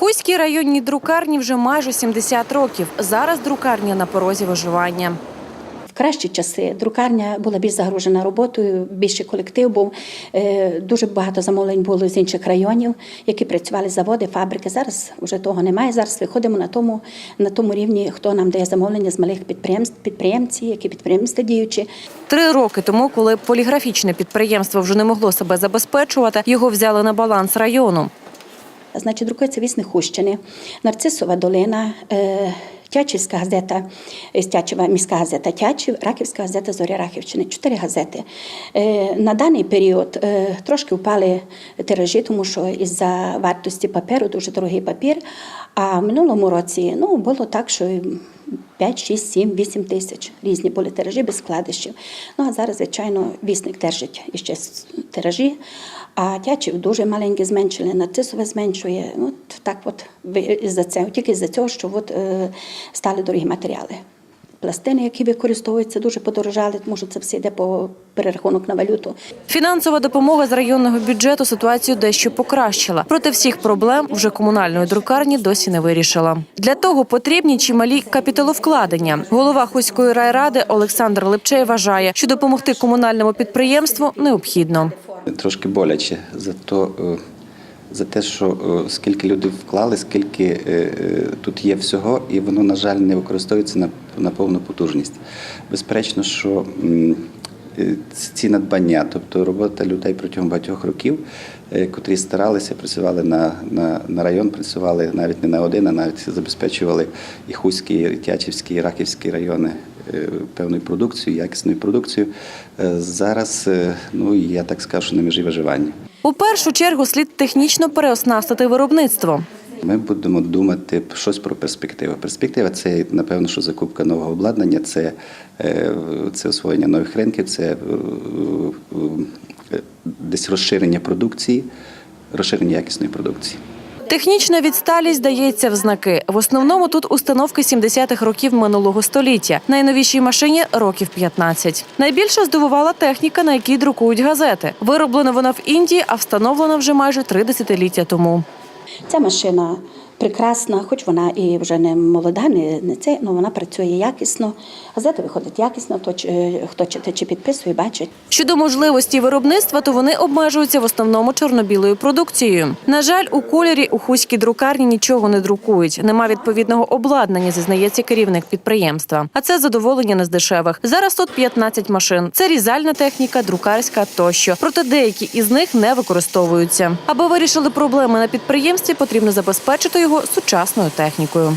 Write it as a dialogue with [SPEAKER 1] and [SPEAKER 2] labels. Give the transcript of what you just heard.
[SPEAKER 1] Хуській районній друкарні вже майже 70 років. Зараз друкарня на порозі виживання.
[SPEAKER 2] В кращі часи друкарня була більш загружена роботою, більший колектив був. Е, Дуже багато замовлень було з інших районів, які працювали заводи, фабрики. Зараз вже того немає. Зараз виходимо на тому, на тому рівні, хто нам дає замовлення з малих підприємств, підприємці, які підприємства діючі.
[SPEAKER 1] Три роки тому, коли поліграфічне підприємство вже не могло себе забезпечувати, його взяли на баланс району.
[SPEAKER 2] Значить, вісник Хущини, Нарцисова долина, е, Тячівська газета, е, Тячева міська газета Тячів, Раківська газета Зоря Рахівщини. Чотири газети. Е, На даний період е, трошки впали тиражі, тому що із-за вартості паперу дуже дорогий папір. А в минулому році ну, було так, що 5, 6, 7, 8 тисяч різні були тиражі без складищів. Ну а зараз, звичайно, вісник держить іще тиражі, а тячів дуже маленькі зменшили, нарцисове зменшує. От так от за це, тільки за цього, що от, е, стали дорогі матеріали. Пластини, які використовуються, дуже подорожали, тому що це все йде по перерахунок на валюту.
[SPEAKER 1] Фінансова допомога з районного бюджету ситуацію дещо покращила. Проте всіх проблем вже комунальної друкарні досі не вирішила. Для того потрібні чималі капіталовкладення. Голова Хуської райради Олександр Лепчей вважає, що допомогти комунальному підприємству необхідно.
[SPEAKER 3] Трошки боляче за то, е, за те, що е, скільки люди вклали, скільки е, тут є всього, і воно, на жаль, не використовується на, на повну потужність. Безперечно, що ці надбання, тобто робота людей протягом багатьох років, котрі старалися, працювали на, на, на район, працювали навіть не на один, а навіть забезпечували і Хуський, і Тячівський, і Раківський райони певною продукцією, якісною продукцією. Е, Зараз, е, ну я так скажу, що на межі виживання.
[SPEAKER 1] У першу чергу слід технічно переоснастити виробництво.
[SPEAKER 3] Ми будемо думати щось про перспективу. Перспектива це, напевно, що закупка нового обладнання, це, е, це освоєння нових ринків, це е, е, десь розширення продукції, розширення якісної продукції.
[SPEAKER 1] Технічна відсталість дається в знаки. В основному тут установки 70-х років минулого століття. Найновішій машині років 15. Найбільше здивувала техніка, на якій друкують газети. Вироблена вона в Індії, а встановлена вже майже три десятиліття тому.
[SPEAKER 2] Ця машина прекрасна, хоч вона і вже не молода, не, не це, але вона працює якісно. Газета виходить якісно, то, хто читає чи підписує, бачить.
[SPEAKER 1] Щодо можливості виробництва, то вони обмежуються в основному чорно-білою продукцією. На жаль, у кольорі у хуській друкарні нічого не друкують. Нема відповідного обладнання, зізнається керівник підприємства. А це задоволення не з дешевих. Зараз тут 15 машин. Це різальна техніка, друкарська тощо. Проте деякі із них не використовуються. Аби вирішили проблеми на підприємстві, потрібно забезпечити його сучасною технікою.